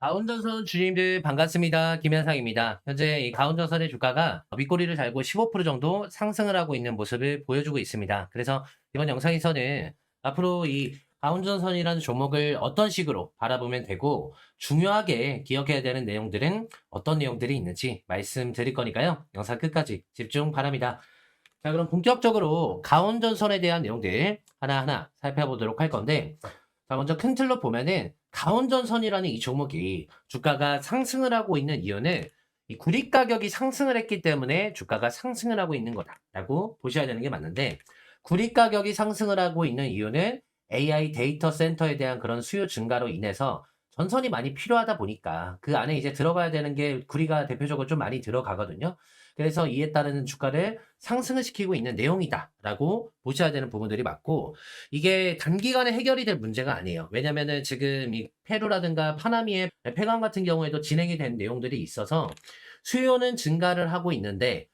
가운전선 주님들 반갑습니다. 김현상입니다. 현재 이 가운전선의 주가가 윗꼬리를 달고 15% 정도 상승을 하고 있는 모습을 보여주고 있습니다. 그래서 이번 영상에서는 앞으로 이 가운전선이라는 종목을 어떤 식으로 바라보면 되고 중요하게 기억해야 되는 내용들은 어떤 내용들이 있는지 말씀드릴 거니까요. 영상 끝까지 집중 바랍니다. 자, 그럼 본격적으로 가운전선에 대한 내용들 하나하나 살펴보도록 할 건데 자, 먼저 큰 틀로 보면은 가운전선이라는 이 종목이 주가가 상승을 하고 있는 이유는 이 구리 가격이 상승을 했기 때문에 주가가 상승을 하고 있는 거다라고 보셔야 되는 게 맞는데 구리 가격이 상승을 하고 있는 이유는 AI 데이터 센터에 대한 그런 수요 증가로 인해서 전선이 많이 필요하다 보니까 그 안에 이제 들어가야 되는 게 구리가 대표적으로 좀 많이 들어가거든요. 그래서 이에 따르는 주가를 상승을 시키고 있는 내용이다라고 보셔야 되는 부분들이 맞고 이게 단기간에 해결이 될 문제가 아니에요. 왜냐면은 지금 이 페루라든가 파나미의 폐광 같은 경우에도 진행이 된 내용들이 있어서 수요는 증가를 하고 있는데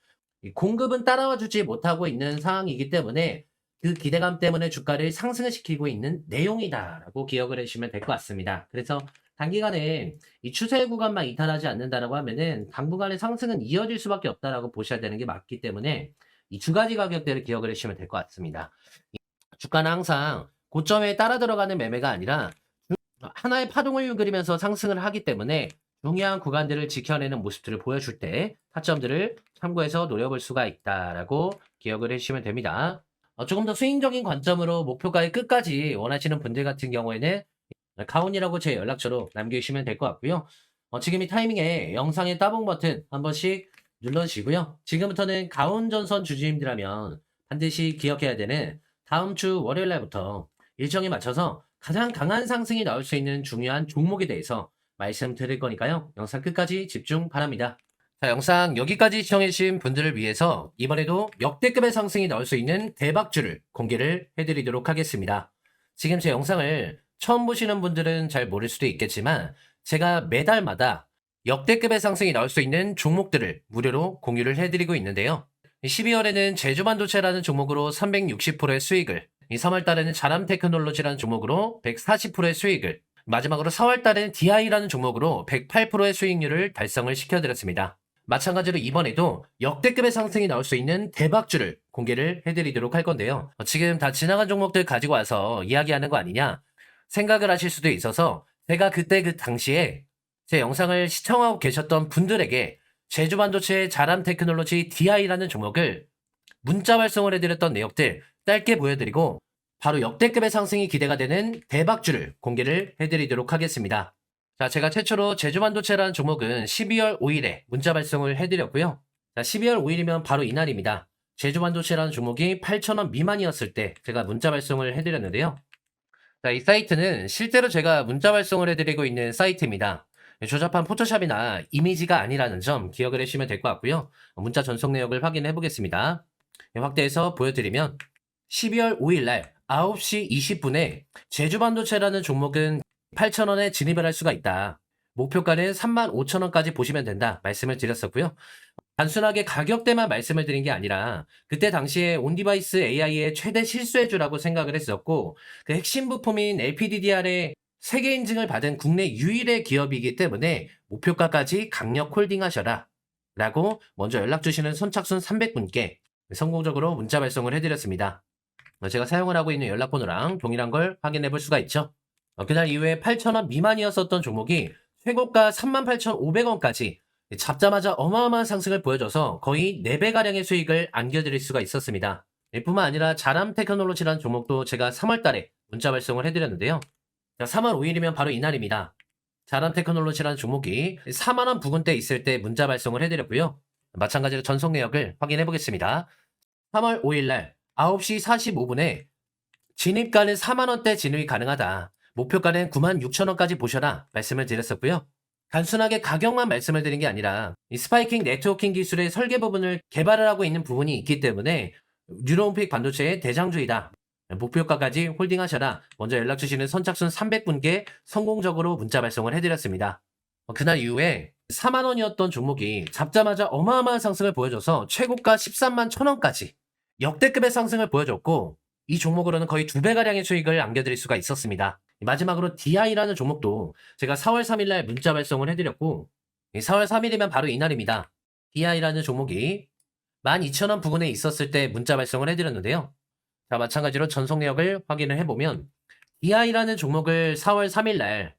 이 공급은 따라와 주지 못하고 있는 상황이기 때문에 그 기대감 때문에 주가를 상승을 시키고 있는 내용이다라고 기억을 해주시면 될 것 같습니다. 그래서 단기간에 이 추세 구간만 이탈하지 않는다라고 하면은 당분간의 상승은 이어질 수밖에 없다라고 보셔야 되는 게 맞기 때문에 이 두 가지 가격대를 기억을 해주시면 될 것 같습니다. 이 주가는 항상 고점에 따라 들어가는 매매가 아니라 하나의 파동을 그리면서 상승을 하기 때문에 중요한 구간들을 지켜내는 모습들을 보여줄 때 타점들을 참고해서 노려볼 수가 있다라고 기억을 해주시면 됩니다. 어, 조금 더 스윙적인 관점으로 목표가의 끝까지 원하시는 분들 같은 경우에는 가온이라고 제 연락처로 남겨주시면 될 것 같고요. 어, 지금 이 타이밍에 영상의 따봉 버튼 한 번씩 눌러주시고요. 지금부터는 가온 전선 주주님들하면 반드시 기억해야 되는 다음 주 월요일 날부터 일정에 맞춰서 가장 강한 상승이 나올 수 있는 중요한 종목에 대해서 말씀드릴 거니까요. 영상 끝까지 집중 바랍니다. 자, 영상 여기까지 시청해주신 분들을 위해서 이번에도 역대급의 상승이 나올 수 있는 대박주를 공개를 해드리도록 하겠습니다. 지금 제 영상을 처음 보시는 분들은 잘 모를 수도 있겠지만 제가 매달마다 역대급의 상승이 나올 수 있는 종목들을 무료로 공유를 해드리고 있는데요. 12월에는 제주반도체라는 종목으로 360%의 수익을, 3월달에는 자람 테크놀로지라는 종목으로 140%의 수익을, 마지막으로 4월달에는 DI라는 종목으로 108%의 수익률을 달성을 시켜드렸습니다. 마찬가지로 이번에도 역대급의 상승이 나올 수 있는 대박주를 공개를 해드리도록 할 건데요. 어, 지금 다 지나간 종목들 가지고 와서 이야기하는 거 아니냐 생각을 하실 수도 있어서 제가 그때 그 당시에 제 영상을 시청하고 계셨던 분들에게 제주 반도체 자람 테크놀로지 DI라는 종목을 문자 발송을 해드렸던 내역들 짧게 보여드리고 바로 역대급의 상승이 기대가 되는 대박주를 공개를 해드리도록 하겠습니다. 자, 제가 최초로 제주반도체라는 종목은 12월 5일에 문자 발송을 해드렸고요. 자, 12월 5일이면 바로 이날입니다. 제주반도체라는 종목이 8,000원 미만이었을 때 제가 문자 발송을 해드렸는데요. 자, 이 사이트는 실제로 제가 문자 발송을 해드리고 있는 사이트입니다. 조잡한 포토샵이나 이미지가 아니라는 점 기억을 해주시면 될 것 같고요. 문자 전송 내역을 확인해 보겠습니다. 확대해서 보여드리면 12월 5일 날 9시 20분에 제주반도체라는 종목은 8,000원에 진입을 할 수가 있다. 목표가는 35,000원까지 보시면 된다. 말씀을 드렸었고요. 단순하게 가격대만 말씀을 드린 게 아니라 그때 당시에 온디바이스 AI의 최대 실수해주라고 생각을 했었고 그 핵심 부품인 LPDDR의 세계 인증을 받은 국내 유일의 기업이기 때문에 목표가까지 강력 홀딩하셔라. 라고 먼저 연락 주시는 선착순 300분께 성공적으로 문자 발송을 해드렸습니다. 제가 사용을 하고 있는 연락번호랑 동일한 걸 확인해 볼 수가 있죠. 어, 그날 이후에 8,000원 미만이었었던 종목이 최고가 38,500원까지 잡자마자 어마어마한 상승을 보여줘서 거의 4배가량의 수익을 안겨드릴 수가 있었습니다. 뿐만 아니라 자람 테크놀로지라는 종목도 제가 3월 달에 문자 발송을 해드렸는데요. 3월 5일이면 바로 이날입니다. 자람 테크놀로지라는 종목이 4만원 부근대 있을 때 문자 발송을 해드렸고요. 마찬가지로 전송 내역을 확인해 보겠습니다. 3월 5일날 9시 45분에 진입가는 4만원대 진입이 가능하다. 목표가는 9만 6천 원까지 보셔라 말씀을 드렸었고요. 단순하게 가격만 말씀을 드린 게 아니라 이 스파이킹 네트워킹 기술의 설계 부분을 개발을 하고 있는 부분이 있기 때문에 뉴런픽 반도체의 대장주이다. 목표가까지 홀딩하셔라. 먼저 연락 주시는 선착순 300분께 성공적으로 문자 발송을 해드렸습니다. 어, 그날 이후에 4만 원이었던 종목이 잡자마자 어마어마한 상승을 보여줘서 최고가 13만 1천원까지 역대급의 상승을 보여줬고 이 종목으로는 거의 두 배가량의 수익을 안겨드릴 수가 있었습니다. 마지막으로 DI라는 종목도 제가 4월 3일 날 문자 발송을 해드렸고 4월 3일이면 바로 이날입니다. DI라는 종목이 12,000원 부근에 있었을 때 문자 발송을 해드렸는데요. 자, 마찬가지로 전속 내역을 확인을 해보면 DI라는 종목을 4월 3일 날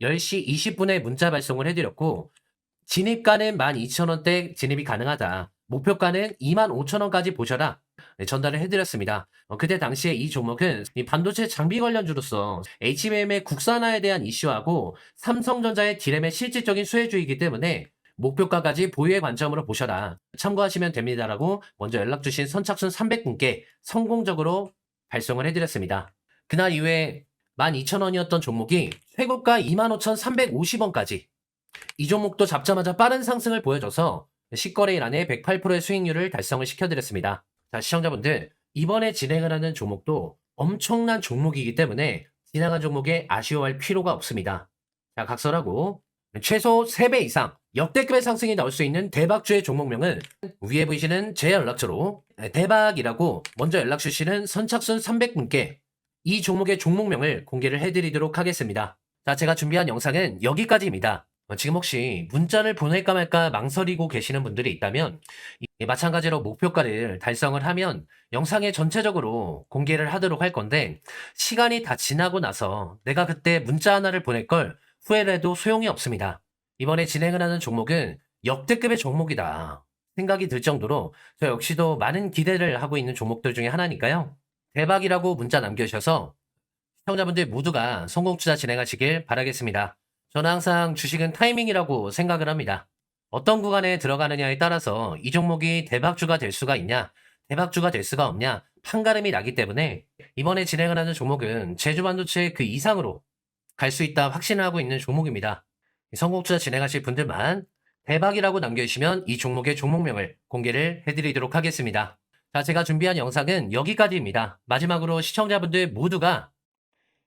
10시 20분에 문자 발송을 해드렸고 진입가는 12,000원대 진입이 가능하다. 목표가는 25,000원까지 보셔라. 네, 전달을 해드렸습니다. 어, 그때 당시에 이 종목은 이 반도체 장비 관련주로서 HBM의 국산화에 대한 이슈하고 삼성전자의 디램의 실질적인 수혜주이기 때문에 목표가까지 보유의 관점으로 보셔라. 참고하시면 됩니다라고 먼저 연락 주신 선착순 300분께 성공적으로 발송을 해드렸습니다. 그날 이후에 12,000원이었던 종목이 최고가 25,350원까지 이 종목도 잡자마자 빠른 상승을 보여줘서 10거래일 안에 108%의 수익률을 달성을 시켜드렸습니다. 자, 시청자분들, 이번에 진행을 하는 종목도 엄청난 종목이기 때문에 지나간 종목에 아쉬워할 필요가 없습니다. 자, 각설하고 최소 3배 이상 역대급의 상승이 나올 수 있는 대박주의 종목명은 위에 보이시는 제 연락처로 대박이라고 먼저 연락 주시는 선착순 300분께 이 종목의 종목명을 공개를 해드리도록 하겠습니다. 자, 제가 준비한 영상은 여기까지입니다. 어, 지금 혹시 문자를 보낼까 말까 망설이고 계시는 분들이 있다면 이- 마찬가지로 목표가를 달성을 하면 영상에 전체적으로 공개를 하도록 할 건데 시간이 다 지나고 나서 내가 그때 문자 하나를 보낼 걸 후회를 해도 소용이 없습니다. 이번에 진행을 하는 종목은 역대급의 종목이다 생각이 들 정도로 저 역시도 많은 기대를 하고 있는 종목들 중에 하나니까요. 대박이라고 문자 남겨주셔서 시청자분들 모두가 성공 투자 진행하시길 바라겠습니다. 저는 항상 주식은 타이밍이라고 생각을 합니다. 어떤 구간에 들어가느냐에 따라서 이 종목이 대박주가 될 수가 있냐, 대박주가 될 수가 없냐, 판가름이 나기 때문에 이번에 진행을 하는 종목은 제주반도체 그 이상으로 갈 수 있다 확신을 하고 있는 종목입니다. 성공투자 진행하실 분들만 대박이라고 남겨주시면 이 종목의 종목명을 공개를 해드리도록 하겠습니다. 자, 제가 준비한 영상은 여기까지입니다. 마지막으로 시청자분들 모두가